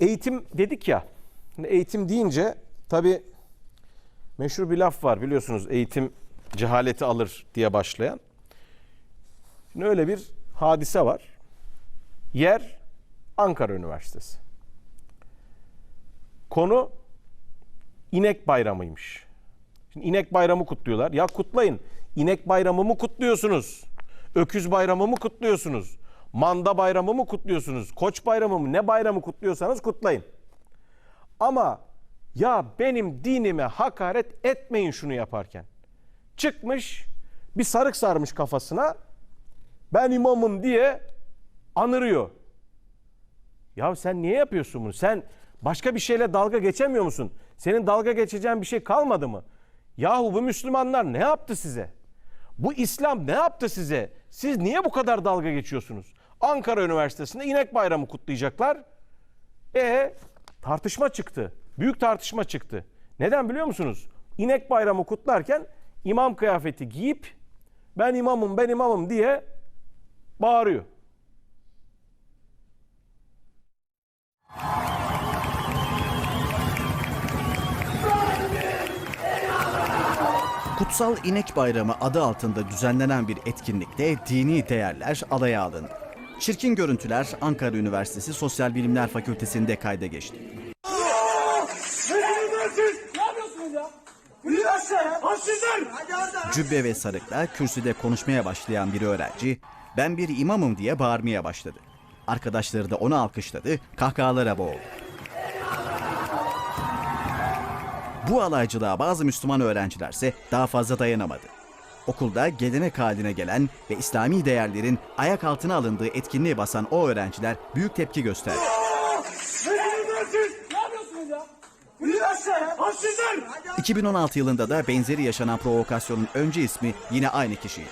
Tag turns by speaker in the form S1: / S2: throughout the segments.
S1: Eğitim dedik ya. Eğitim deyince tabii meşhur bir laf var biliyorsunuz eğitim cehaleti alır diye başlayan. Şimdi öyle bir hadise var. Yer Ankara Üniversitesi. Konu inek bayramıymış. Şimdi inek bayramı kutluyorlar. Ya kutlayın. İnek bayramı mı kutluyorsunuz? Öküz bayramı mı kutluyorsunuz? Manda bayramı mı kutluyorsunuz? Koç bayramı mı? Ne bayramı kutluyorsanız kutlayın. Ama ya benim dinime hakaret etmeyin şunu yaparken. Çıkmış bir sarık sarmış kafasına ben imamım diye anırıyor. Ya sen niye yapıyorsun bunu? Sen başka bir şeyle dalga geçemiyor musun? Senin dalga geçeceğin bir şey kalmadı mı? Yahu bu Müslümanlar ne yaptı size? Bu İslam ne yaptı size? Siz niye bu kadar dalga geçiyorsunuz? Ankara Üniversitesi'nde inek bayramı kutlayacaklar. E tartışma çıktı. Büyük tartışma çıktı. Neden biliyor musunuz? İnek bayramı kutlarken imam kıyafeti giyip ben imamım ben imamım diye bağırıyor.
S2: Kutsal İnek Bayramı adı altında düzenlenen bir etkinlikte dini değerler alaya alındı. Çirkin görüntüler Ankara Üniversitesi Sosyal Bilimler Fakültesi'nde kayda geçti. Cübbe ve sarıkla kürsüde konuşmaya başlayan bir öğrenci ben bir imamım diye bağırmaya başladı. Arkadaşları da onu alkışladı, kahkahalara boğuldu. Bu alaycılığa bazı Müslüman öğrencilerse daha fazla dayanamadı. Okulda gelenek haline gelen ve İslami değerlerin ayak altına alındığı etkinliğe basan o öğrenciler büyük tepki gösterdi.
S3: Haşsizler.
S2: 2016 yılında da benzeri yaşanan provokasyonun önce ismi yine aynı kişiydi.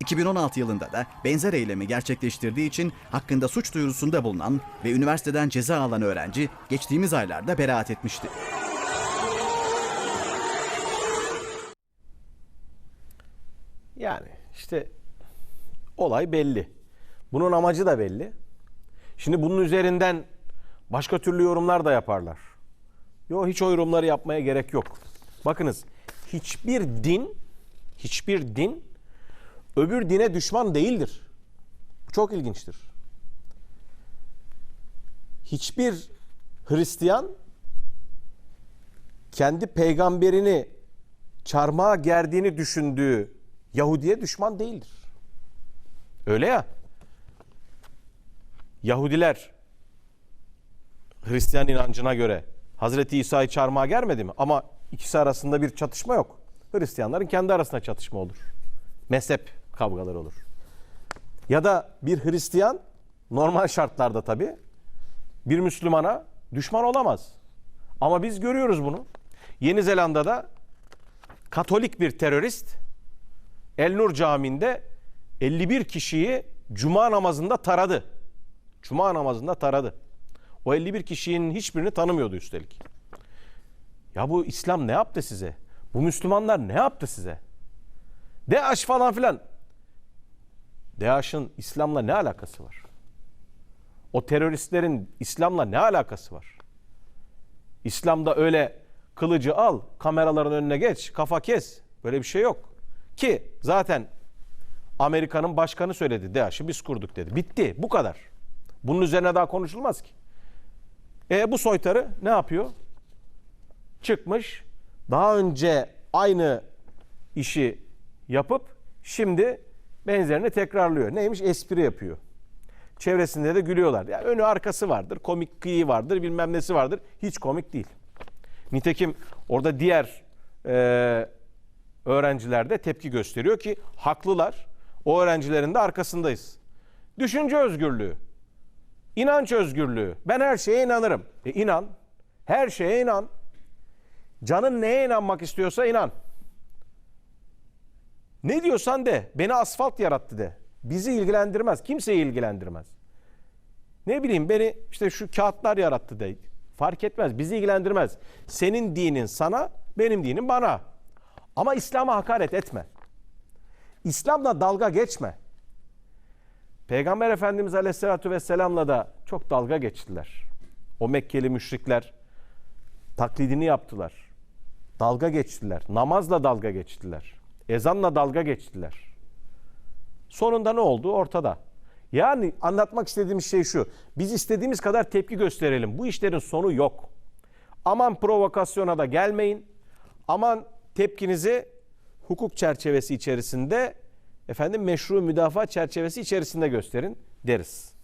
S2: 2016 yılında da benzer eylemi gerçekleştirdiği için hakkında suç duyurusunda bulunan ve üniversiteden ceza alan öğrenci geçtiğimiz aylarda beraat etmişti.
S1: Yani işte olay belli. Bunun amacı da belli. Şimdi bunun üzerinden başka türlü yorumlar da yaparlar. Yok hiç o yorumları yapmaya gerek yok. Bakınız hiçbir din hiçbir din öbür dine düşman değildir. Bu çok ilginçtir. Hiçbir Hristiyan kendi peygamberini çarmıha gerdiğini düşündüğü Yahudiye düşman değildir. Öyle ya. Yahudiler Hristiyan inancına göre Hazreti İsa'yı çarmıha germedi mi? Ama ikisi arasında bir çatışma yok. Hristiyanların kendi arasında çatışma olur. Mezhep kavgaları olur. Ya da bir Hristiyan normal şartlarda tabii bir Müslümana düşman olamaz. Ama biz görüyoruz bunu. Yeni Zelanda'da Katolik bir terörist El Nur Camii'nde 51 kişiyi cuma namazında taradı. Cuma namazında taradı. O 51 kişinin hiçbirini tanımıyordu üstelik. Ya bu İslam ne yaptı size? Bu Müslümanlar ne yaptı size? DAEŞ falan filan. DAEŞ'ın İslam'la ne alakası var? O teröristlerin İslam'la ne alakası var? İslam'da öyle kılıcı al, kameraların önüne geç, kafa kes. Böyle bir şey yok. Ki zaten Amerika'nın başkanı söyledi. DAEŞ'i biz kurduk dedi. Bitti. Bu kadar. Bunun üzerine daha konuşulmaz ki. E bu soytarı ne yapıyor? Çıkmış. Daha önce aynı işi yapıp şimdi benzerini tekrarlıyor. Neymiş? Espri yapıyor. Çevresinde de gülüyorlar. Ya önü arkası vardır, komik kıyı vardır, bilmem nesi vardır. Hiç komik değil. Nitekim orada diğer e, öğrenciler de tepki gösteriyor ki haklılar. O öğrencilerin de arkasındayız. Düşünce özgürlüğü, inanç özgürlüğü. Ben her şeye inanırım. E inan. Her şeye inan. Canın neye inanmak istiyorsa inan. Ne diyorsan de. Beni asfalt yarattı de. Bizi ilgilendirmez. Kimseyi ilgilendirmez. Ne bileyim beni işte şu kağıtlar yarattı de. Fark etmez. Bizi ilgilendirmez. Senin dinin sana, benim dinim bana. Ama İslam'a hakaret etme. İslam'la dalga geçme. Peygamber Efendimiz Aleyhisselatü Vesselam'la da çok dalga geçtiler. O Mekkeli müşrikler taklidini yaptılar. Dalga geçtiler. Namazla dalga geçtiler. Ezanla dalga geçtiler. Sonunda ne oldu? Ortada. Yani anlatmak istediğimiz şey şu. Biz istediğimiz kadar tepki gösterelim. Bu işlerin sonu yok. Aman provokasyona da gelmeyin. Aman tepkinizi hukuk çerçevesi içerisinde efendim meşru müdafaa çerçevesi içerisinde gösterin deriz.